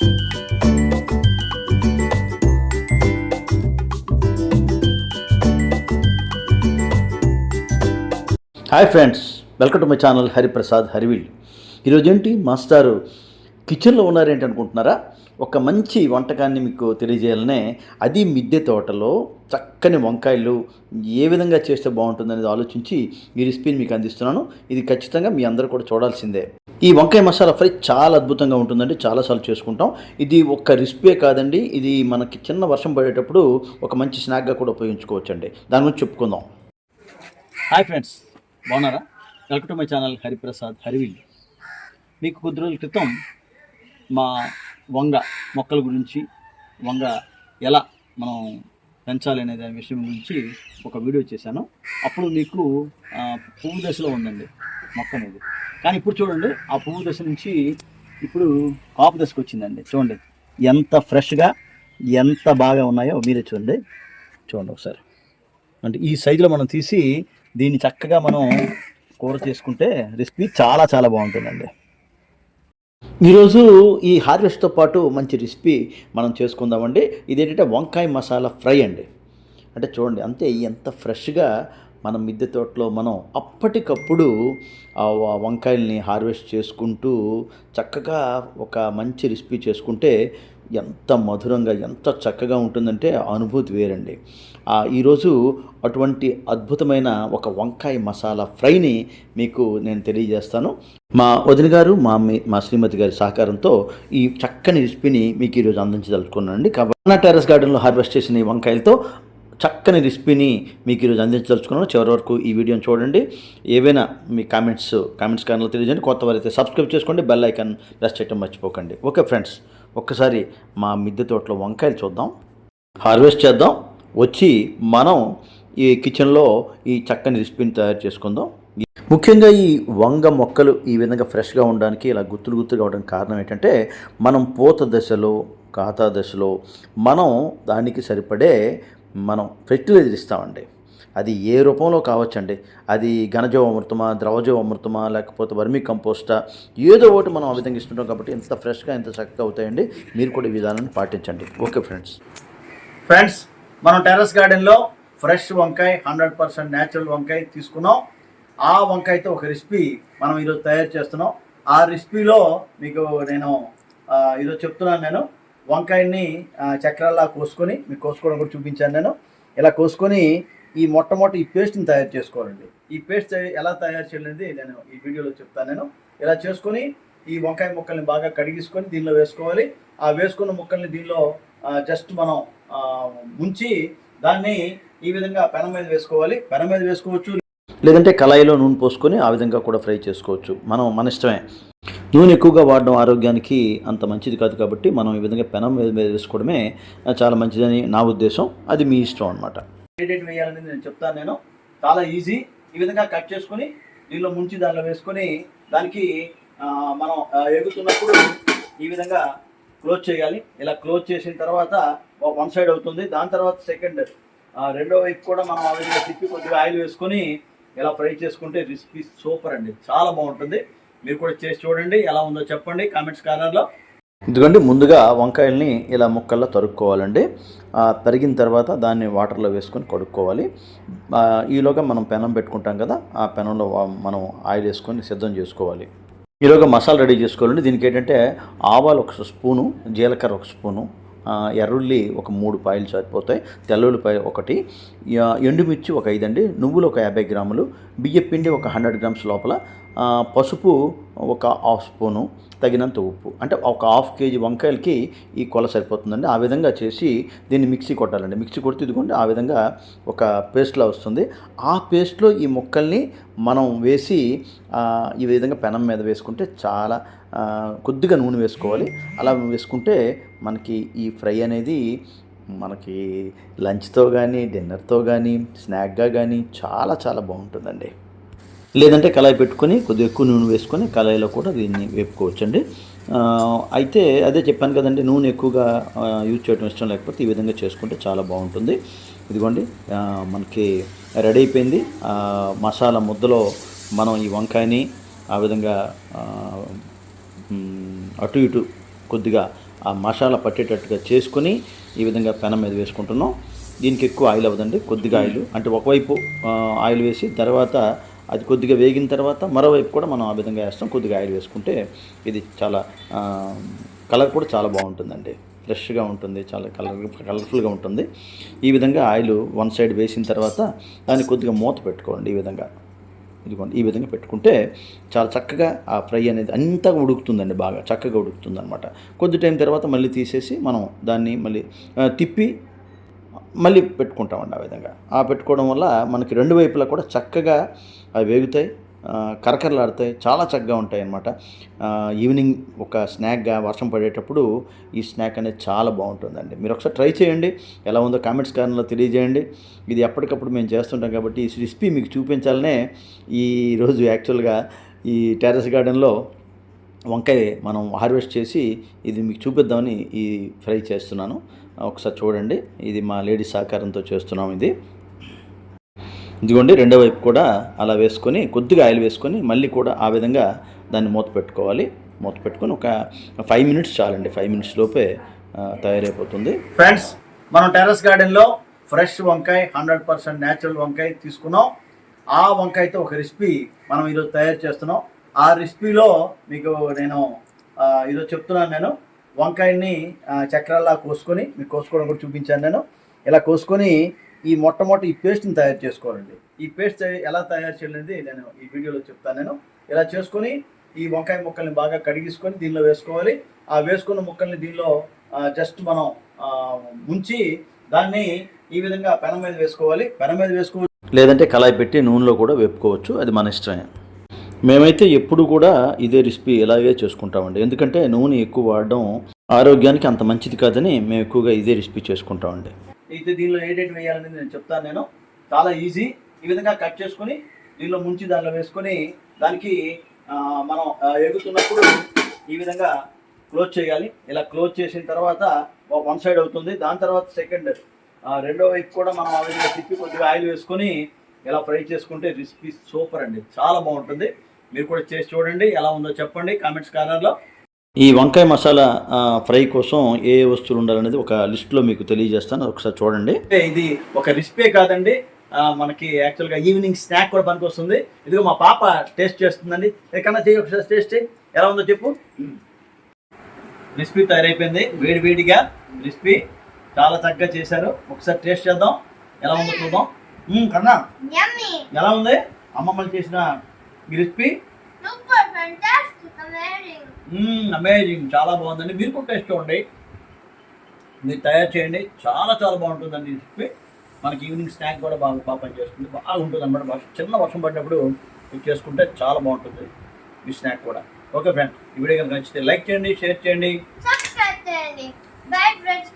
Hi friends welcome to my channel Hariprasad Harivil ఈరోజు ఏంటి? మాస్టారు కిచెన్లో ఉన్నారేంటి అనుకుంటున్నారా? ఒక మంచి వంటకాన్ని మీకు తెలియజేయాలనే అది మిద్దె తోటలో చక్కని వంకాయలు ఏ విధంగా చేస్తే బాగుంటుందనేది ఆలోచించి ఈ రెసిపీని మీకు అందిస్తున్నాను. ఇది ఖచ్చితంగా మీ అందరూ కూడా చూడాల్సిందే. ఈ వంకాయ మసాలా ఫ్రై చాలా అద్భుతంగా ఉంటుందండి. చాలాసార్లు చేసుకుంటాం. ఇది ఒక్క రెసిపీ కాదండి. ఇది మనకి చిన్న వర్షం పడేటప్పుడు ఒక మంచి స్నాక్గా కూడా ఉపయోగించుకోవచ్చండి. దాని గురించి చెప్పుకుందాం. Hi friends. బాగున్నారా? Welcome to my channel Hariprasad Harivil మీకు కొద్ది రోజుల క్రితం మా వంగ మొక్కల గురించి వంగ ఎలా మనం పెంచాలి అనే దాని విషయం గురించి ఒక వీడియో చేశాను. అప్పుడు మీకు పువ్వు దశలో ఉందండి మొక్క అనేది. కానీ ఇప్పుడు చూడండి ఆ పువ్వు దశ నుంచి ఇప్పుడు కాపు దశకు వచ్చిందండి. చూడండి ఎంత ఫ్రెష్గా ఎంత బాగా ఉన్నాయో మీరే చూడండి. చూడండి ఒకసారి. అంటే ఈ సైజులో మనం తీసి దీన్ని చక్కగా మనం కూర చేసుకుంటే రెసిపీ చాలా చాలా బాగుంటుందండి. ఈరోజు ఈ హార్వెస్ట్తో పాటు మంచి రెసిపీ మనం చేసుకుందామండి. ఇదేంటంటే వంకాయ మసాలా ఫ్రై అండి. అంటే చూడండి అంతే ఎంత ఫ్రెష్గా మనం మిద్దె తోటలో మనం అప్పటికప్పుడు ఆ వంకాయల్ని హార్వెస్ట్ చేసుకుంటూ చక్కగా ఒక మంచి రెసిపీ చేసుకుంటే ఎంత మధురంగా ఎంత చక్కగా ఉంటుందంటే ఆ అనుభూతి వేరండి. ఈరోజు అటువంటి అద్భుతమైన ఒక వంకాయ మసాలా ఫ్రైని మీకు నేను తెలియజేస్తాను. మా వదిన గారు మా మీ మా శ్రీమతి గారి సహకారంతో ఈ చక్కని రెసిపీని మీకు ఈరోజు అందించదలుచుకున్నానండి. కాబట్టి టెర్రస్ గార్డెన్లో హార్వెస్ట్ చేసిన ఈ వంకాయలతో చక్కని రెసిపీని మీకు ఈరోజు అందించదలుచుకున్నాను. చివరి వరకు ఈ వీడియోని చూడండి. ఏవైనా మీ కామెంట్స్ కామెంట్స్ కారణాలు తెలియజేయండి. కొత్త వారైతే సబ్స్క్రైబ్ చేసుకోండి. బెల్ ఐకాన్ ప్రెస్ చేయడం మర్చిపోకండి. ఓకే ఫ్రెండ్స్ ఒక్కసారి మా మిద్దె తోటలో వంకాయలు చూద్దాం. హార్వెస్ట్ చేద్దాం. వచ్చి మనం ఈ కిచెన్లో ఈ చక్కని రెసిపీని తయారు చేసుకుందాం. ముఖ్యంగా ఈ వంగ మొక్కలు ఈ విధంగా ఫ్రెష్గా ఉండడానికి ఇలా గుత్తులు గుత్తులు అవడానికి కారణం ఏంటంటే మనం పూత దశలో ఖాతా దశలో మనం దానికి సరిపడే మనం ఫెర్టిలైజర్ ఇస్తామండి. అది ఏ రూపంలో కావచ్చండి? అది ఘనజీవ అమృతమా ద్రవజీవ అమృతమా లేకపోతే వర్మీ కంపోస్టా? ఏదో ఒకటి మనం ఆ విధంగా ఇస్తుంటాం కాబట్టి ఎంత ఫ్రెష్గా ఎంత చక్కగా అవుతాయండి. మీరు కూడా ఈ విధానాన్ని పాటించండి. Okay friends. ఫ్రెండ్స్ మనం టెర్రస్ గార్డెన్లో ఫ్రెష్ వంకాయ హండ్రెడ్ పర్సెంట్ న్యాచురల్ వంకాయ తీసుకున్నాం. ఆ వంకాయతో ఒక రెసిపీ మనం ఈరోజు తయారు చేస్తున్నాం. ఆ రెసిపీలో మీకు నేను ఈరోజు చెప్తున్నాను నేను. వంకాయని చక్రాల్లా కోసుకొని మీకు కోసుకోవడం కూడా చూపించాను నేను. ఇలా కోసుకొని ఈ మొట్టమొదటి ఈ పేస్ట్ని తయారు చేసుకోవాలండి. ఈ పేస్ట్ ఎలా తయారు చేయాలనేది నేను ఈ వీడియోలో చెప్తాను నేను. ఇలా చేసుకొని ఈ వంకాయ ముక్కల్ని బాగా కడిగించుకొని దీనిలో వేసుకోవాలి. ఆ వేసుకున్న ముక్కల్ని దీనిలో జస్ట్ మనం ముంచి దాన్ని ఈ విధంగా పెనం మీద వేసుకోవాలి. పెనం మీద వేసుకోవచ్చు. లేదంటే కళాయిలో నూనె పోసుకొని ఆ విధంగా కూడా ఫ్రై చేసుకోవచ్చు. మనం మన ఇష్టమే. నూనె ఎక్కువగా వాడడం ఆరోగ్యానికి అంత మంచిది కాదు కాబట్టి మనం ఈ విధంగా పెనం మీద మీద వేసుకోవడమే చాలా మంచిదని నా ఉద్దేశం. అది మీ ఇష్టం అనమాట ఎడిట్ వేయాలని నేను చెప్తాను నేను. చాలా ఈజీ ఈ విధంగా కట్ చేసుకొని దీనిలో ముంచి దానిలో వేసుకొని దానికి మనం ఎగుతున్నప్పుడు ఈ విధంగా క్లోజ్ చేయాలి. ఇలా క్లోజ్ చేసిన తర్వాత వన్ సైడ్ అవుతుంది. దాని తర్వాత సెకండ్ రెండో వైపు కూడా మనం ఆ విధంగా తిప్పి కొద్దిగా ఆయిల్ వేసుకొని ఇలా ఫ్రై చేసుకుంటే రెసిపీ సూపర్ అండి. చాలా బాగుంటుంది. మీరు కూడా చేసి చూడండి. ఎలా ఉందో చెప్పండి. కామెంట్స్ కార్నర్లో. ఎందుకంటే ముందుగా వంకాయల్ని ఇలా ముక్కల్లో తరుక్కోవాలండి. తరిగిన తర్వాత దాన్ని వాటర్లో వేసుకొని కడుక్కోవాలి. ఈలోగా మనం పెనం పెట్టుకుంటాం కదా ఆ పెనంలో మనం ఆయిల్ వేసుకొని సిద్ధం చేసుకోవాలి. ఈలోగా మసాలా రెడీ చేసుకోవాలండి. దీనికి ఏంటంటే ఆవాలు ఒక స్పూను జీలకర్ర ఒక స్పూను ఎర్రుల్లి ఒక మూడు పాయలు సరిపోతాయి తెల్లుల్లిపాయ ఒకటి ఎండుమిర్చి ఒక ఐదండి నువ్వులు ఒక యాభై గ్రాములు బియ్యపిండి ఒక హండ్రెడ్ గ్రామ్స్ లోపల పసుపు ఒక హాఫ్ స్పూను తగినంత ఉప్పు. అంటే ఒక హాఫ్ కేజీ వంకాయలకి ఈ కొల సరిపోతుందండి. ఆ విధంగా చేసి దీన్ని మిక్సీ కొట్టాలండి. మిక్సీ కొడితే ఇదిగోండి ఆ విధంగా ఒక పేస్ట్లా వస్తుంది. ఆ పేస్ట్లో ఈ ముక్కల్ని మనం వేసి ఈ విధంగా పెనం మీద వేసుకుంటే చాలా కొద్దిగా నూనె వేసుకోవాలి. అలా వేసుకుంటే మనకి ఈ ఫ్రై అనేది మనకి లంచ్తో కానీ డిన్నర్తో కానీ స్నాక్గా కానీ చాలా చాలా బాగుంటుందండి. లేదంటే కళాయి పెట్టుకొని కొద్దిగా ఎక్కువ నూనె వేసుకొని కళాయిలో కూడా దీన్ని వేపుకోవచ్చండి. అయితే అదే చెప్పాను కదండి నూనె ఎక్కువగా యూజ్ చేయడం ఇష్టం లేకపోతే ఈ విధంగా చేసుకుంటే చాలా బాగుంటుంది. ఇదిగోండి మనకి రెడీ అయిపోయింది. మసాలా ముద్దలో మనం ఈ వంకాయని ఆ విధంగా అటు ఇటు కొద్దిగా ఆ మసాలా పట్టేటట్టుగా చేసుకొని ఈ విధంగా పెనం మీద వేసుకుంటున్నాం. దీనికి ఎక్కువ ఆయిల్ అవ్వదండి కొద్దిగా ఆయిల్. అంటే ఒకవైపు ఆయిల్ వేసి తర్వాత అది కొద్దిగా వేగిన తర్వాత మరోవైపు కూడా మనం ఆ విధంగా వేస్తాం. కొద్దిగా ఆయిల్ వేసుకుంటే ఇది చాలా కలర్ కూడా చాలా బాగుంటుందండి. ఫ్రెష్గా ఉంటుంది చాలా కలర్ కలర్ఫుల్గా ఉంటుంది. ఈ విధంగా ఆయిల్ వన్ సైడ్ వేసిన తర్వాత దాన్ని కొద్దిగా మూత పెట్టుకోండి ఈ విధంగా. ఇదిగోండి ఈ విధంగా పెట్టుకుంటే చాలా చక్కగా ఆ ఫ్రై అనేది అంతా ఉడుకుతుందండి బాగా చక్కగా ఉడుకుతుంది అనమాట కొద్ది టైం తర్వాత మళ్ళీ తీసేసి మనం దాన్ని మళ్ళీ తిప్పి మళ్ళీ పెట్టుకుంటామండి ఆ విధంగా. ఆ పెట్టుకోవడం వల్ల మనకి రెండు వైపులా కూడా చక్కగా అవి వేగుతాయి కరకరలాడుతాయి కరకరలాడతాయి చాలా చక్కగా ఉంటాయి అన్నమాట ఈవినింగ్ ఒక స్నాక్గా వర్షం పడేటప్పుడు ఈ స్నాక్ అనేది చాలా బాగుంటుందండి. మీరు ఒకసారి ట్రై చేయండి ఎలా ఉందో కామెంట్స్ కారణంలో తెలియజేయండి. ఇది ఎప్పటికప్పుడు మేము చేస్తుంటాం కాబట్టి ఈ రెసిపీ మీకు చూపించాలనే ఈరోజు యాక్చువల్గా ఈ టెర్రస్ గార్డెన్లో వంకాయ మనం హార్వెస్ట్ చేసి ఇది మీకు చూపిద్దామని ఈ ఫ్రై చేస్తున్నాను. ఒకసారి చూడండి. ఇది మా లేడీ సహకారంతో చేస్తున్నాం ఇది. ఇదిగోండి రెండో వైపు కూడా అలా వేసుకొని కొద్దిగా ఆయిల్ వేసుకొని మళ్ళీ కూడా ఆ విధంగా దాన్ని మూత పెట్టుకోవాలి. మూత పెట్టుకొని ఒక ఫైవ్ మినిట్స్ చాలండి. ఫైవ్ మినిట్స్ లోపే తయారైపోతుంది. ఫ్రెండ్స్ మనం టెర్రస్ గార్డెన్లో ఫ్రెష్ వంకాయ హండ్రెడ్ పర్సెంట్ న్యాచురల్ వంకాయ తీసుకున్నాం. ఆ వంకాయతో ఒక రెసిపీ మనం ఈరోజు తయారు చేస్తున్నాం. ఆ రెసిపీలో మీకు నేను ఏదో చెప్తున్నాను నేను. వంకాయని చక్రాల్లా కోసుకొని మీకు కోసుకోవడం కూడా చూపించాను నేను. ఇలా కోసుకొని ఈ మొట్టమొదటి ఈ పేస్ట్ని తయారు చేసుకోవాలండి. ఈ పేస్ట్ ఎలా తయారు చేయాలనేది నేను ఈ వీడియోలో చెప్తాను నేను. ఇలా చేసుకొని ఈ వంకాయ ముక్కల్ని బాగా కడిగించుకొని దీనిలో వేసుకోవాలి. ఆ వేసుకున్న ముక్కల్ని దీనిలో జస్ట్ మనం ముంచి దాన్ని ఈ విధంగా పెనం మీద వేసుకోవాలి. పెనం మీద వేసుకోవచ్చు లేదంటే కళాయి పెట్టి నూనెలో కూడా వేపుకోవచ్చు. అది మన ఇష్టమే. మేమైతే ఎప్పుడు కూడా ఇదే రెసిపీ ఇలాగే చేసుకుంటామండి. ఎందుకంటే నూనె ఎక్కువ వాడడం ఆరోగ్యానికి అంత మంచిది కాదని మేము ఎక్కువగా ఇదే రెసిపీ చేసుకుంటామండి. అయితే దీనిలో ఏడేటి వేయాలనేది నేను చెప్తాను నేను. చాలా ఈజీ. ఈ విధంగా కట్ చేసుకొని దీనిలో ముంచి దానిలో వేసుకొని దానికి మనం ఎగుతున్నప్పుడు ఈ విధంగా క్లోజ్ చేయాలి. ఇలా క్లోజ్ చేసిన తర్వాత వన్ సైడ్ అవుతుంది. దాని తర్వాత సెకండ్ రెండో వైపు కూడా మనం ఆ విధంగా తిప్పి కొద్దిగా ఆయిల్ వేసుకొని ఇలా ఫ్రై చేసుకుంటే రెసిపీ సూపర్ అండి. చాలా బాగుంటుంది. మీరు కూడా చేసి చూడండి. ఎలా ఉందో చెప్పండి. కామెంట్స్ కార్నర్లో. ఈ వంకాయ మసాలా ఫ్రై కోసం ఏ ఏ వస్తువులు ఉండాలనేది ఒక లిస్ట్లో మీకు తెలియజేస్తాను. ఒకసారి చూడండి. ఇది ఒక రెసిపీ కాదండి. మనకి యాక్చువల్గా ఈవినింగ్ స్నాక్ కూడా పనికి వస్తుంది. ఇదిగో మా పాప టేస్ట్ చేస్తుందండి. ఎక్కడన్నా చేయి ఒకసారి టేస్ట్ చేయి ఎలా ఉందో చెప్పు. రెసిపీ తయారైపోయింది. వేడి వేడిగా రెసిపీ చాలా చక్కగా చేశారు. ఒకసారి టేస్ట్ చేద్దాం. ఎలా ఉందో చూద్దాం. మ్మ్, కన్నా! ఎలా ఉంది? అమ్మమ్మలు చేసిన ఈ recipe Super fantastic! Amazing! Amazing చాలా బాగుందండి. మీరు కూడా టేస్ట్ చూడండి. మీరు తయారు చేయండి. చాలా చాలా బాగుంటుందండి రెసిపీ మనకి ఈవినింగ్ స్నాక్ కూడా బాగా బాగా పనిచేస్తుంది. ఉంటుంది అనమాట వర్షం చిన్న వర్షం పడినప్పుడు ఇది చేసుకుంటే చాలా బాగుంటుంది ఈ స్నాక్ కూడా. ఓకే ఫ్రెండ్ ఈ వీడియో కనుక నచ్చితే లైక్ చేయండి షేర్ చేయండి. Subscribe to Bye, friends!